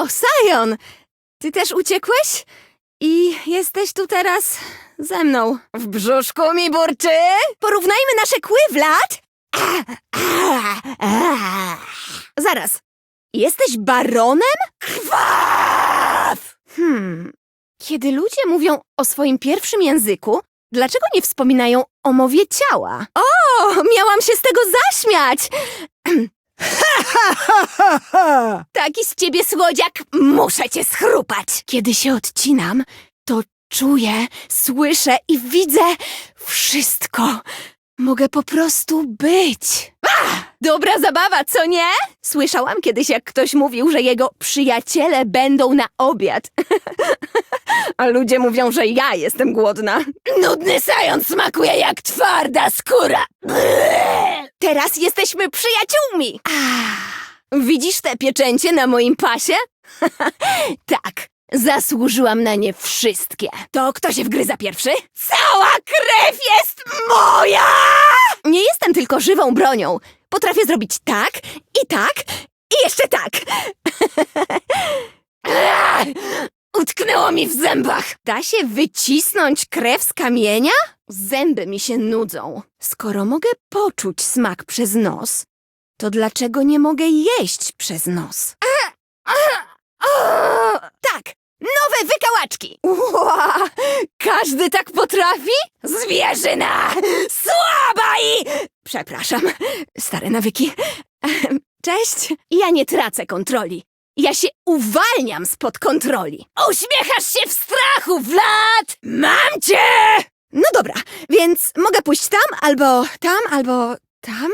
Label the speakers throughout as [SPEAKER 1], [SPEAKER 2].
[SPEAKER 1] O, Sion! Ty też uciekłeś? I jesteś tu teraz ze mną. W brzuszku mi burczy? Porównajmy nasze kły, Vlad! Zaraz. Jesteś baronem? Krwaw! Hmm. Kiedy ludzie mówią o swoim pierwszym języku, dlaczego nie wspominają o mowie ciała? O, miałam się z tego zaśmiać! Taki z ciebie słodziak, muszę cię schrupać. Kiedy się odcinam, to czuję, słyszę i widzę wszystko. Mogę po prostu być. Ah, dobra zabawa, co nie? Słyszałam kiedyś, jak ktoś mówił, że jego przyjaciele będą na obiad. A ludzie mówią, że ja jestem głodna. Nudny sajon smakuje jak twarda skóra. Teraz jesteśmy przyjaciółmi. Widzisz te pieczęcie na moim pasie? tak, zasłużyłam na nie wszystkie. To kto się wgryza pierwszy? Cała krew jest moja! Nie jestem tylko żywą bronią. Potrafię zrobić tak i tak i jeszcze tak. Utknęło mi w zębach. Da się wycisnąć krew z kamienia? Zęby mi się nudzą. Skoro mogę poczuć smak przez nos, to dlaczego nie mogę jeść przez nos? Tak, nowe wykałaczki! Ła, każdy tak potrafi? Zwierzyna! Słaba i... Przepraszam, stare nawyki. Cześć, ja nie tracę kontroli. Ja się uwalniam spod kontroli. Uśmiechasz się w strachu, Vlad! Mam cię! No dobra, więc mogę pójść tam, albo tam, albo tam.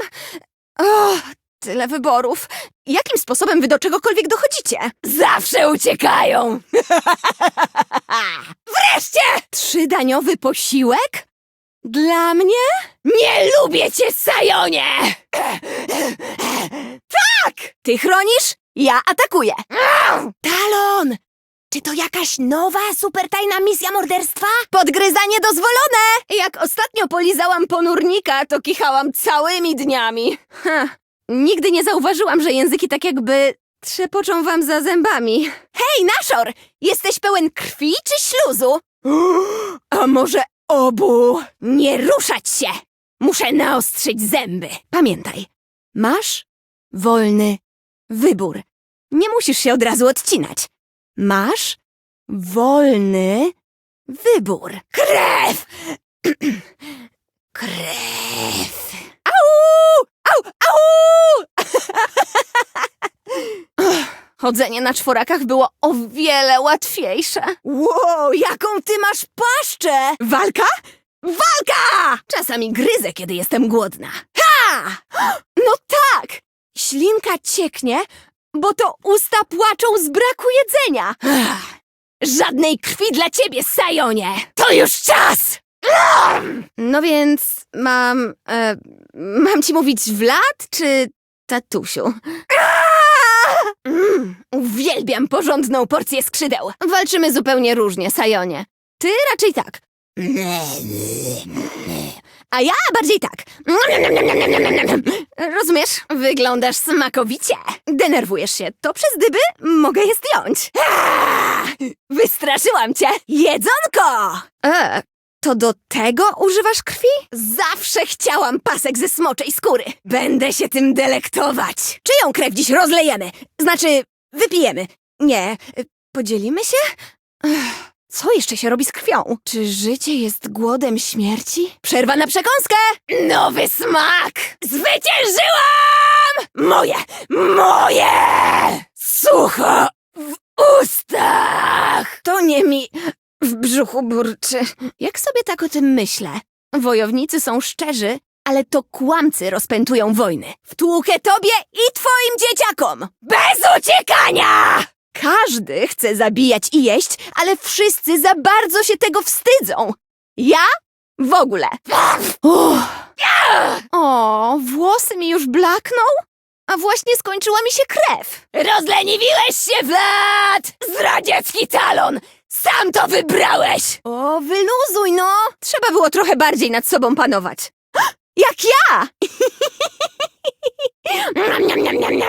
[SPEAKER 1] O, tyle wyborów. Jakim sposobem wy do czegokolwiek dochodzicie? Zawsze uciekają! Wreszcie! Trzydaniowy posiłek? Dla mnie? Nie lubię cię, Sajonie! Tak! Ty chronisz, ja atakuję. Talon! Czy to jakaś nowa, supertajna misja morderstwa? Podgryzanie dozwolone! Jak ostatnio polizałam ponurnika, to kichałam całymi dniami. Ha, nigdy nie zauważyłam, że języki tak jakby trzepoczą wam za zębami. Hej, Naszor! Jesteś pełen krwi czy śluzu? A może obu? Nie ruszać się! Muszę naostrzyć zęby. Pamiętaj, masz wolny wybór. Nie musisz się od razu odcinać. Masz wolny wybór. Krew! Krew. Au! Au! Au! Chodzenie na czworakach było o wiele łatwiejsze. Wow, jaką ty masz paszczę! Walka? Walka! Czasami gryzę, kiedy jestem głodna. Ha! No tak! Ślinka cieknie, bo to usta płaczą z braku jedzenia. Ach, Żadnej krwi dla ciebie, Sajonie! To już czas! No więc mam... E, mam ci mówić Vlad czy tatusiu? Mm, uwielbiam porządną porcję skrzydeł. Walczymy zupełnie różnie, Sajonie. Ty raczej tak. A ja bardziej tak. Rozumiesz? Wyglądasz smakowicie. Denerwujesz się. To przez dyby mogę je zdjąć. Wystraszyłam cię. Jedzonko! E, to do tego używasz krwi? Zawsze chciałam pasek ze smoczej skóry. Będę się tym delektować. Czyją krew dziś rozlejemy? Znaczy, wypijemy. Nie, podzielimy się? Ech, Co jeszcze się robi z krwią? Czy życie jest głodem śmierci? Przerwa na przekąskę! Nowy smak! Zwyciężyłam! Moje! Moje! Sucho w ustach! To nie mi w brzuchu burczy. Jak sobie tak o tym myślę? Wojownicy są szczerzy, ale to kłamcy rozpętują wojny. Wtłukę tobie i twoim dzieciakom! Bez uciekania! Każdy chce zabijać i jeść, ale wszyscy za bardzo się tego wstydzą. Ja w ogóle. Uff. O, włosy mi już blakną? A właśnie skończyła mi się krew. Rozleniwiłeś się, Vlad! Zdradziecki talon! Sam to wybrałeś! O, wyluzuj, no! Trzeba było trochę bardziej nad sobą panować. Jak ja!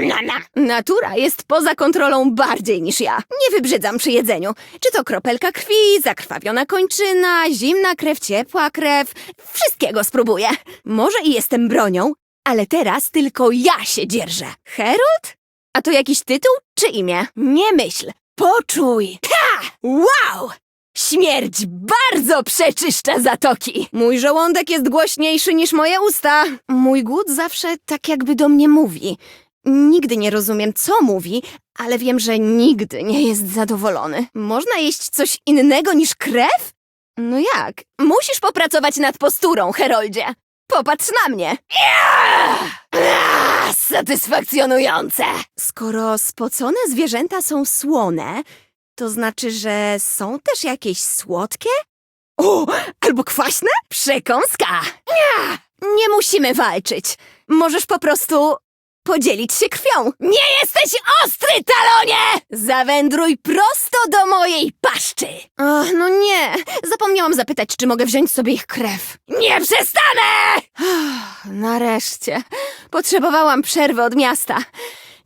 [SPEAKER 1] Nam. Natura jest poza kontrolą bardziej niż ja. Nie wybrzydzam przy jedzeniu. Czy to kropelka krwi, zakrwawiona kończyna, zimna krew, ciepła krew. Wszystkiego spróbuję. Może i jestem bronią, ale teraz tylko ja się dzierżę. Herold? A to jakiś tytuł czy imię? Nie myśl. Poczuj. Ha! Wow! Śmierć bardzo przeczyszcza zatoki. Mój żołądek jest głośniejszy niż moje usta. Mój głód zawsze tak jakby do mnie mówi. Nigdy nie rozumiem, co mówi, ale wiem, że nigdy nie jest zadowolony. Można jeść coś innego niż krew? No jak? Musisz popracować nad posturą, Heroldzie. Popatrz na mnie. Ah, Satysfakcjonujące. Skoro spocone zwierzęta są słone, to znaczy, że są też jakieś słodkie? O, albo kwaśne? Przekąska! Nie, nie musimy walczyć. Możesz po prostu podzielić się krwią. Nie jesteś ostry, talonie! Zawędruj prosto do mojej paszczy. Och, no nie. Zapomniałam zapytać, czy mogę wziąć sobie ich krew. Nie przestanę! Nareszcie. Potrzebowałam przerwy od miasta.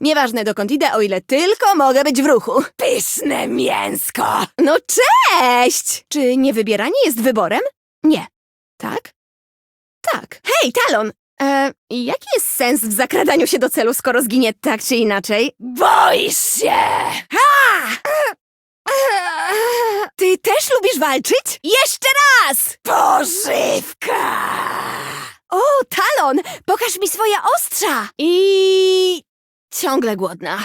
[SPEAKER 1] Nieważne dokąd idę, o ile tylko mogę być w ruchu. Pyszne mięsko! No cześć! Czy niewybieranie jest wyborem? Nie. Tak? Tak. Hej, Talon! E, jaki jest sens w zakradaniu się do celu, skoro zginie tak czy inaczej? Boisz się! Ha! Ty też lubisz walczyć? Jeszcze raz! Pożywka! O, Talon, pokaż mi swoje ostrza! I... ciągle głodna.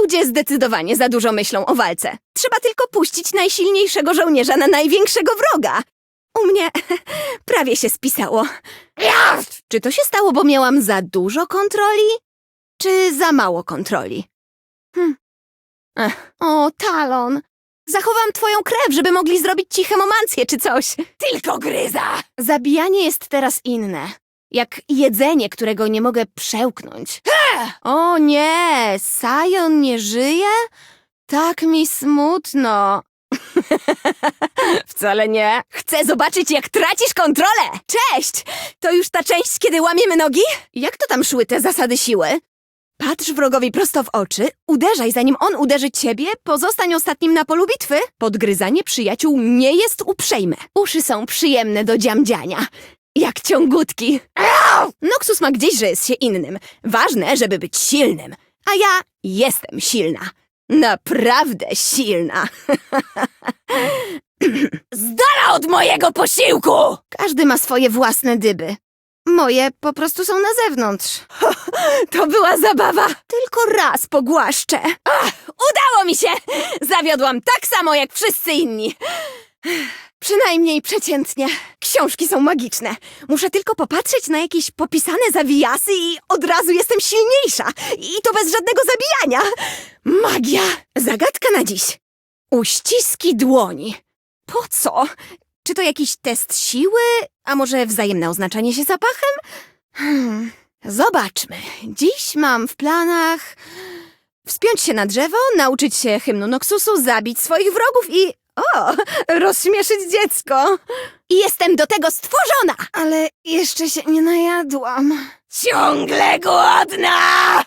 [SPEAKER 1] Ludzie zdecydowanie za dużo myślą o walce. Trzeba tylko puścić najsilniejszego żołnierza na największego wroga. U mnie prawie się spisało. Czy to się stało, bo miałam za dużo kontroli? Czy za mało kontroli? Hm. Ech. O, Talon. Zachowam twoją krew, żeby mogli zrobić ci hemomancję czy coś. Tylko gryza. Zabijanie jest teraz inne. Jak jedzenie, którego nie mogę przełknąć. O nie, Sion nie żyje? Tak mi smutno. Wcale nie. Chcę zobaczyć, jak tracisz kontrolę. Cześć! To już ta część, kiedy łamiemy nogi? Jak to tam szły te zasady siły? Patrz wrogowi prosto w oczy, uderzaj zanim on uderzy ciebie, pozostań ostatnim na polu bitwy. Podgryzanie przyjaciół nie jest uprzejme. Uszy są przyjemne do dziamdziania. Jak ciągutki. Noxus ma gdzieś, że jest się innym. Ważne, żeby być silnym. A ja jestem silna. Naprawdę silna. Z dala od mojego posiłku! Każdy ma swoje własne dyby. Moje po prostu są na zewnątrz. To była zabawa. Tylko raz pogłaszczę. Ach, udało mi się! Zawiodłam tak samo jak wszyscy inni. Przynajmniej przeciętnie. Książki są magiczne. Muszę tylko popatrzeć na jakieś popisane zawijasy i od razu jestem silniejsza. I to bez żadnego zabijania. Magia. Zagadka na dziś. Uściski dłoni. Po co? Czy to jakiś test siły? A może wzajemne oznaczanie się zapachem? Hmm. Zobaczmy. Dziś mam w planach wspiąć się na drzewo, nauczyć się hymnu Noxusu, zabić swoich wrogów i... O! Rozśmieszyć dziecko! Jestem do tego stworzona! Ale jeszcze się nie najadłam. Ciągle głodna!